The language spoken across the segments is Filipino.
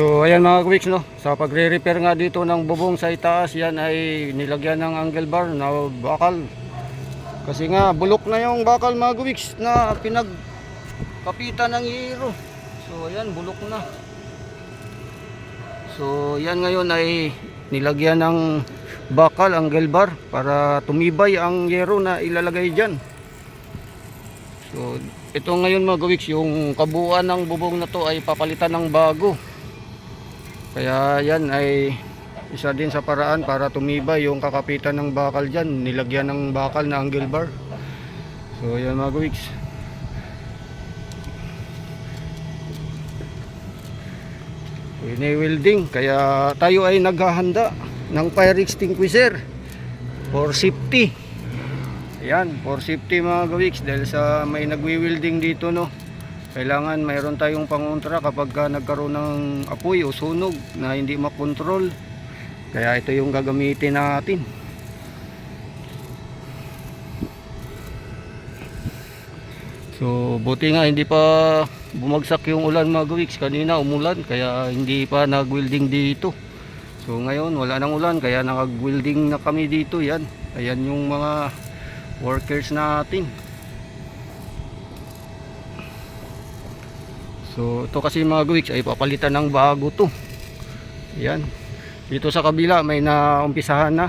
So ayan mga kawiks no, sa pagre-repair nga dito ng bubong sa itaas, yan ay nilagyan ng angle bar na bakal. Kasi nga bulok na yung bakal mga kawiks na pinagkapitan ng hero. So ayan, bulok na. So yan ngayon ay nilagyan ng bakal angle bar para tumibay ang yero na ilalagay dyan. So ito ngayon mga kawiks, yung kabuuan ng bubong na to ay papalitan ng bago. Kaya yan ay isa din sa paraan para tumibay yung kakapitan ng bakal dyan. Nilagyan ng bakal na angle bar. So yan mga kawiks. Ini-welding. Kaya tayo ay naghahanda ng fire extinguisher for safety. Ayan, for safety mga kawiks. Dahil sa may nagwi-welding dito no kailangan mayroon tayong pangontra kapag ka nagkaroon ng apoy o sunog na hindi makontrol. Kaya ito yung gagamitin natin. So buti nga hindi pa bumagsak yung ulan mga gawiks kanina umulan kaya hindi pa nag-welding dito. So ngayon wala nang ulan kaya nag-welding na kami dito yan. Ayan yung mga workers natin So ito kasi mga guwiks ay papalitan ng bago to. Yan. Dito sa kabila may naumpisahan na.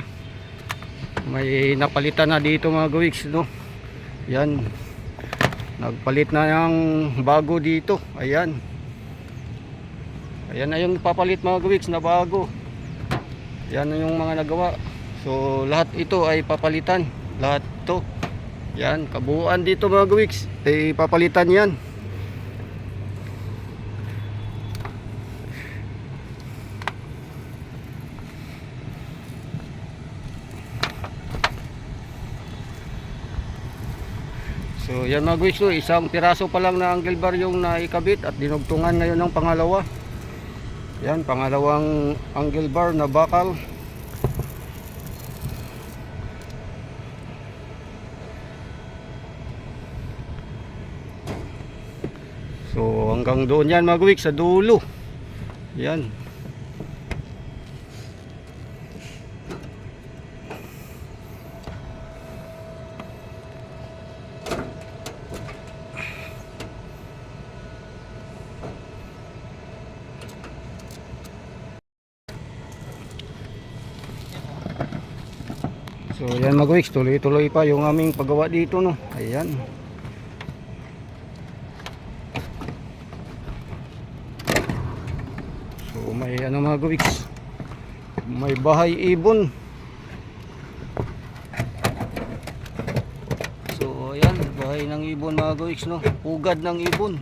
May napalitan na dito mga guwiks no. Yan. Nagpalit na ng bago dito. Ayan. Ayan na yung papalit mga guwiks na bago. Yan na yung mga nagawa. So lahat ito ay papalitan. Lahat to. Yan. Kabuuan dito mga guwiks. Ay papalitan yan. So yan mga guys, no, isang piraso pa lang na angle bar yung naikabit at dinugtungan ngayon ng pangalawa. Yan, pangalawang angle bar na bakal. So hanggang doon yan mga guys, sa dulo. Yan. So yan mga guys, tuloy-tuloy pa yung aming paggawa dito no. Ayan. So may ano mga guys, may bahay ibon. So ayan, bahay ng ibon mga guys no. Pugad ng ibon.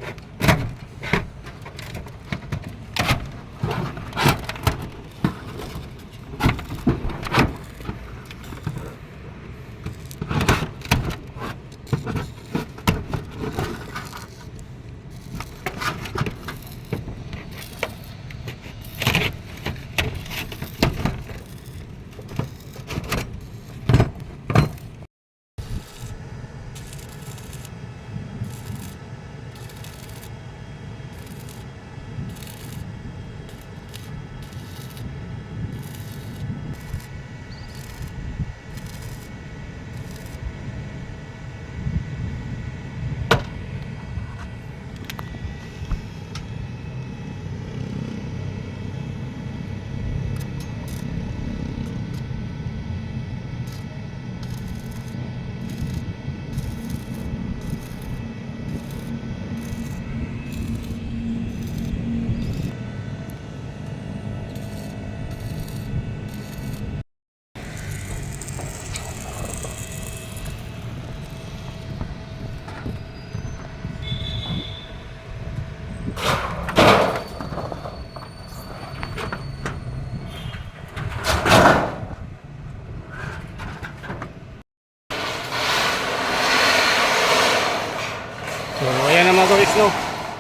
So guys no.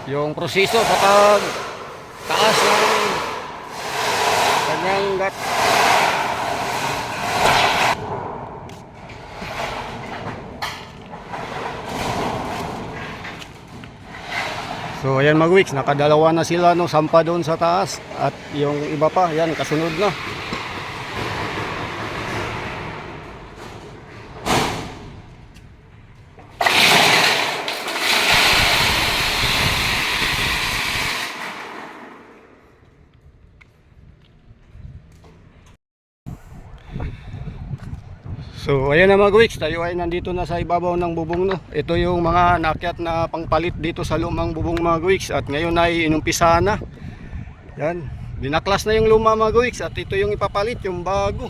Yung proseso sa pag taas ng kanyang gat. So ayan mga weeks, nakadalawa na sila no, sampa doon sa taas at yung iba pa, yan kasunod na. So ayan na mga weeks, tayo ay nandito na sa ibabaw ng bubong no. Ito yung mga nakyat na pangpalit dito sa lumang bubong mga weeks at ngayon ay inumpisa na. Yan, binaklas na yung luma mga weeks at ito yung ipapalit, yung bago.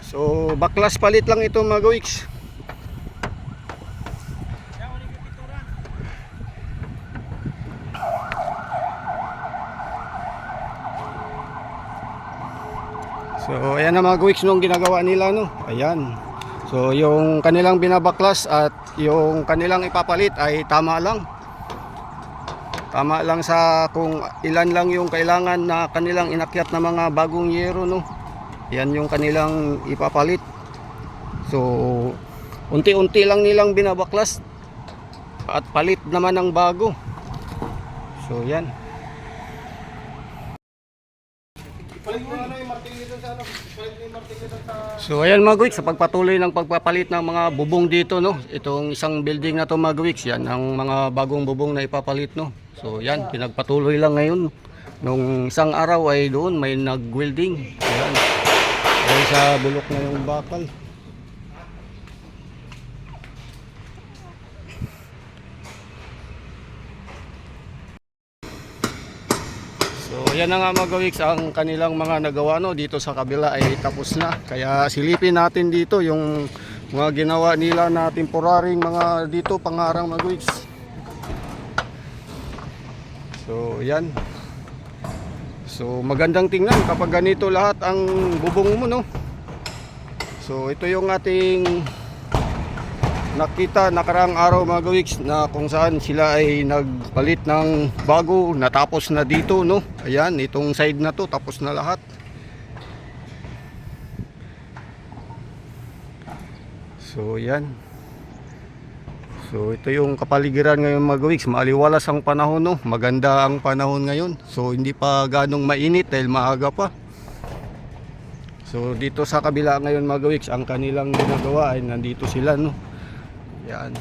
So baklas palit lang ito mga weeks. So ayan na mga weeks nung ginagawa nila no. Ayan. So yung kanilang binabaklas at yung kanilang ipapalit ay tama lang. Tama lang sa kung ilan lang yung kailangan na kanilang inakyat na mga bagong yero no. Yan yung kanilang ipapalit. So unti-unti lang nilang binabaklas at palit naman ng bago. So yan. So ayan mga Gwiks, sa pagpatuloy ng pagpapalit ng mga bubong dito no, itong isang building na to mga Gwiks, yan ang mga bagong bubong na ipapalit no. So yan, pinagpatuloy lang ngayon. Nung isang araw ay doon may nag-welding. Ayan. Dahil sa bulok na yung bakal. Yan na nga mga Wiks, ang kanilang mga nagawa no, dito sa kabila ay tapos na. Kaya silipin natin dito yung mga ginawa nila na temporaring mga dito pangarang mga Wiks. So yan. So magandang tingnan kapag ganito lahat ang bubong mo no. So ito yung ating nakita nakarang araw mga gawiks na kung saan sila ay nagpalit ng bago natapos na dito no? Ayan itong side na to tapos na lahat. So yan so ito yung kapaligiran ngayon mga gawiks maaliwalas ang panahon no? Maganda ang panahon ngayon. So hindi pa ganong mainit dahil maaga pa. So dito sa kabila ngayon mga gawiks ang kanilang ginagawa ay nandito sila no yan.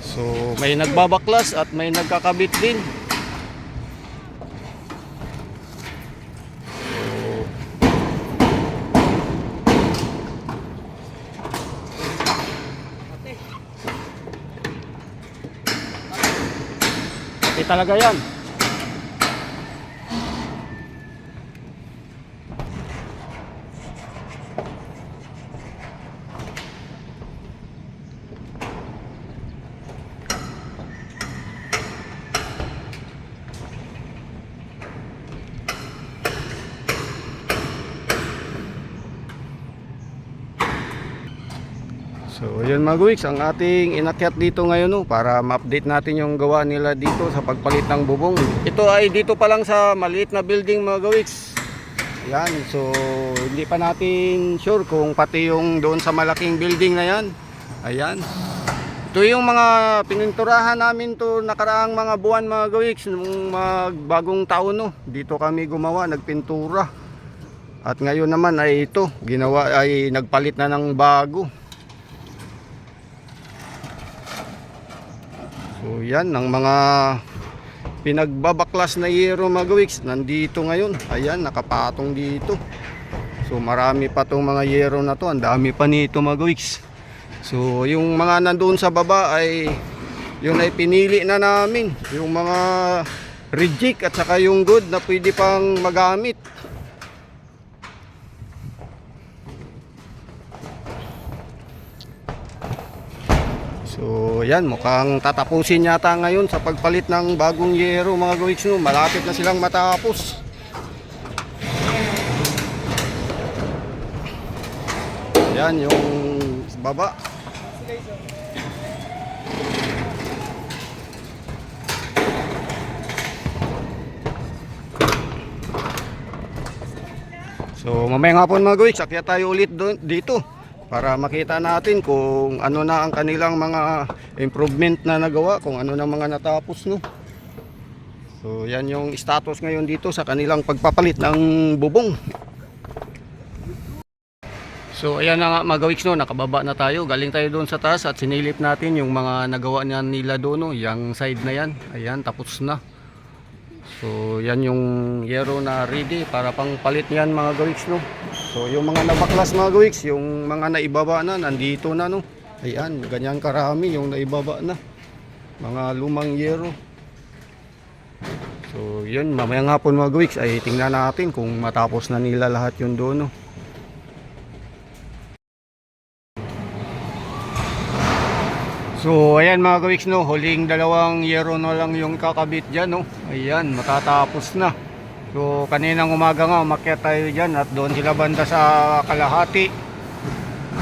So, may nagbabaklas at may nagkakabit din. Pati talaga yan. So, yun mga Guwiks, ang ating inakyat dito ngayon no, para ma-update natin yung gawa nila dito sa pagpalit ng bubong. Ito ay dito pa lang sa maliit na building mga Guwiks. Yan, so hindi pa natin sure kung pati yung doon sa malaking building na yan. Ayan. Ito yung mga pininturahan namin to nakaraang mga buwan mga Guwiks, nung magbagong taon no. Dito kami gumawa, nagpintura. At ngayon naman ay ito, ginawa ay nagpalit na ng bago. So yan ang mga pinagbabaklas na yero mga gawiks nandito ngayon. Ayan nakapatong dito. So marami pa tong mga yero na to. Ang dami pa nito mga gawiks. So yung mga nandoon sa baba ay yun ay pinili na namin. Yung mga reject at saka yung good na pwede pang magamit. Yan mukhang tatapusin yata ngayon sa pagpalit ng bagong yero mga gawiks no. Malapit na silang matapos. Yan yung baba. So mamaya nga po mga gawiks, akyat tayo ulit doon, dito para makita natin kung ano na ang kanilang mga improvement na nagawa, kung ano na mga natapos no. So yan yung status ngayon dito sa kanilang pagpapalit ng bubong. So ayan na nga mga gawiks no, nakababa na tayo. Galing tayo doon sa taas at sinilip natin yung mga nagawa niya nila doon no, yung side na yan. Ayan, tapos na. So yan yung yero na ready para pang palit niyan mga gawiks no. So yung mga nabaklas mga gawiks, yung mga naibaba na nandito na no. Ayan, ganyan karami yung naibaba na. Mga lumang yero. So yun, mamaya hapon mga gawiks ay tingnan natin kung matapos na nila lahat yun doon no. So ayan mga kawiks no, huling dalawang yero na lang yung kakabit dyan no. Ayan, matatapos na. So kaninang umaga nga umakyat tayo dyan at doon sila banda sa kalahati.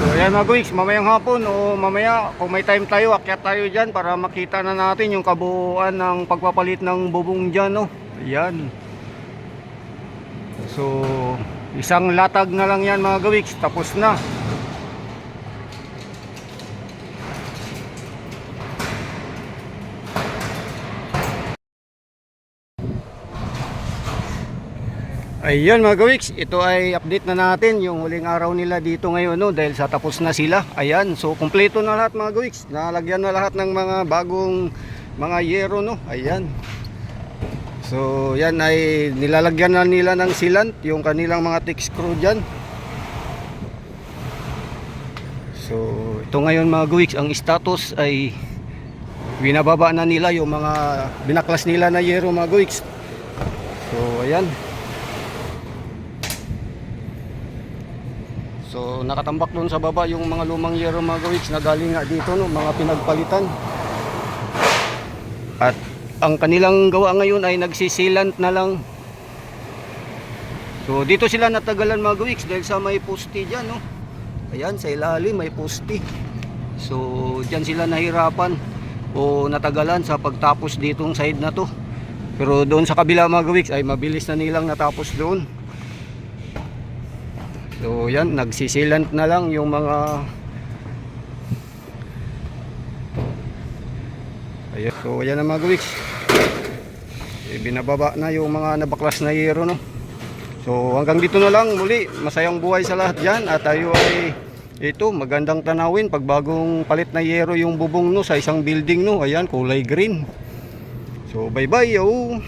So ayan mga kawiks, mamayang hapon o mamaya kung may time tayo, akyat tayo dyan para makita na natin yung kabuuan ng pagpapalit ng bubong dyan no. Ayan. So isang latag na lang yan mga kawiks, tapos na. Ayun mga gawiks, ito ay update na natin yung huling araw nila dito ngayon no dahil sa tapos na sila. Ayan, so kumpleto na lahat mga gawiks. Nalagyan na lahat ng mga bagong mga yero no. Ayan. So yan ay nilalagyan na nila ng sealant yung kanilang mga thick screw dyan. So ito ngayon mga gawiks, ang status ay binababa na nila yung mga binaklas nila na yero mga gawiks. So ayan. So nakatambak doon sa baba yung mga lumang yero mga gawiks na galing nga dito no, mga pinagpalitan. At ang kanilang gawa ngayon ay nagsisilant na lang. So dito sila natagalan mga gawiks dahil sa may poste dyan no. Ayan sa ilalim may poste. So dyan sila nahirapan o natagalan sa pagtapos ditong side na to. Pero doon sa kabila mga gawiks ay mabilis na nilang natapos doon. So yan, nagsisilant na lang yung mga Ayan. So yan ang mga gawiks. Eh, binababa na yung mga nabaklas na yero no. So hanggang dito na lang muli. Masayang buhay sa lahat dyan at tayo ay ito magandang tanawin pag bagong palit na yero yung bubong no sa isang building no. Ayan kulay green. So bye bye yo.